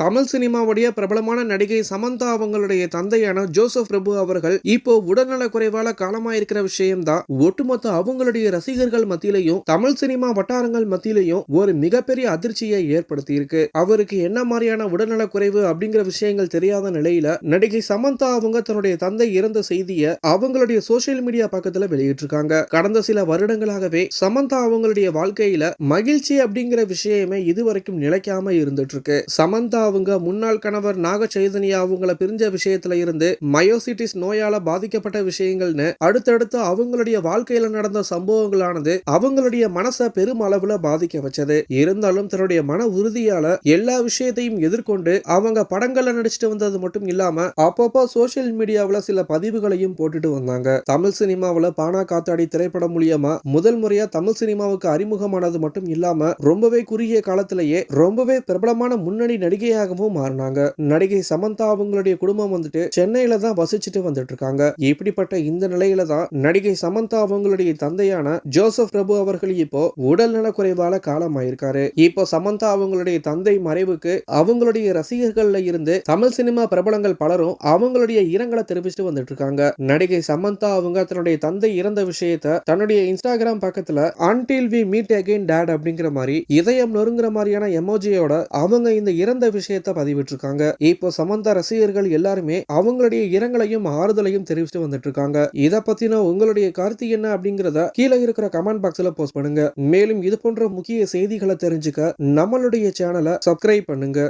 தமிழ் சினிமாவுடைய பிரபலமான நடிகை சமந்தா அவங்களுடைய தந்தையான ஜோசப் பிரபு அவர்கள் இப்போ உடல்நல குறைவால காலமாயிருக்கிற விஷயம்தான். ஒட்டுமொத்த அவங்களுடைய ரசிகர்கள் மத்தியிலையும் தமிழ் சினிமா வட்டாரங்கள் மத்தியிலையும் ஒரு மிகப்பெரிய அதிர்ச்சியை ஏற்படுத்தி இருக்கு அவருக்கு என்ன மாதிரியான உடல்நல குறைவு அப்படிங்கிற விஷயங்கள் தெரியாத நிலையில நடிகை சமந்தா அவங்க தன்னுடைய தந்தை இறந்த செய்தியை அவங்களுடைய சோசியல் மீடியா பக்கத்துல வெளியிட்டிருக்காங்க. கடந்த சில வருடங்களாகவே சமந்தா அவங்களுடைய வாழ்க்கையில மகிழ்ச்சி அப்படிங்கிற விஷயமே இதுவரைக்கும் நிலைக்காம இருந்துட்டு இருக்கு சமந்தா அவங்க முன்னாள் கணவர் நாக சைதன்யா அவங்கள பிரிஞ்ச விஷயத்துல இருந்து மயோசிட்டிஸ் நோயால பாதிக்கப்பட்ட விஷயங்கள்னு அடுத்தடுத்து அவங்களுடைய வாழ்க்கையில நடந்த சம்பவங்களானது அவங்களுடைய மனசை பெரும் அளவுல பாதிக்க வச்சது. இருந்தாலும் தன்னுடைய மன உறுதியால எல்லா விஷயத்தையும் எதிர்கொண்டு அவங்க படங்கள்ல நடிச்சுட்டு வந்தது மட்டும் இல்லாம அப்பப்போ சோசியல் மீடியாவில் சில பதிவுகளையும் போட்டுட்டு வந்தாங்க. தமிழ் சினிமாவில் பானா காத்தாடி திரைப்படம் மூலியமா முதல் முறையா தமிழ் சினிமாவுக்கு அறிமுகமானது மட்டும் இல்லாம ரொம்பவே குறுகிய காலத்திலேயே ரொம்பவே பிரபலமான முன்னணி நடிகையாகவும் மாறினாங்க. நடிகை சமந்தா அவங்களுடைய குடும்பம் வந்துட்டு சென்னையில தான் வசிச்சுட்டு வந்துட்டு இருக்காங்க இப்படிப்பட்ட இந்த நிலையில தான் நடிகை சமந்தா அவங்களுடைய தந்தையான ஜோசப் பிரபு அவர்கள் இப்போ உடல் நலக்குறைவால காலம் ஆயிருக்காரு இப்போ சமந்தா அவங்களுடைய தந்தை மறைவுக்கு அவங்களுடைய ரசிகர்கள்ல இருந்து தமிழ் சினிமா பிரபலங்கள் பலரும் அவங்களுடைய இரங்கலை தெரிவிச்சுட்டு வந்துட்டு இருக்காங்க நடிகை சமந்தா அவங்க தன்னுடைய தந்தை இறந்த விஷயத்த தன்னுடைய இன்ஸ்டாகிராம் பக்கத்துல until we meet again date அப்படிங்கிற மாதிரி இதயம் நொறுங்குற மாதிரியான எமோஜியோட அவங்க இந்த இறந்த விஷயத்த பதிவிட்டிருக்காங்க. இப்போ சமந்தா ரசிகர்கள் எல்லாருமே அவங்களுடைய இரங்கலையும் ஆறுதலையும் தெரிவிச்சுட்டு வந்துட்டு இருக்காங்க இதை பத்தின உங்களுடைய கருத்து என்ன அப்படிங்கறத கீழே இருக்கிற கமெண்ட் பாக்ஸ்ல போஸ்ட் பண்ணுங்க. மேலும் இது போன்ற முக்கிய செய்திகளை தெரிஞ்சுக்க நம்மளுடைய சேனலை சப்ஸ்கிரைப் பண்ணுங்க.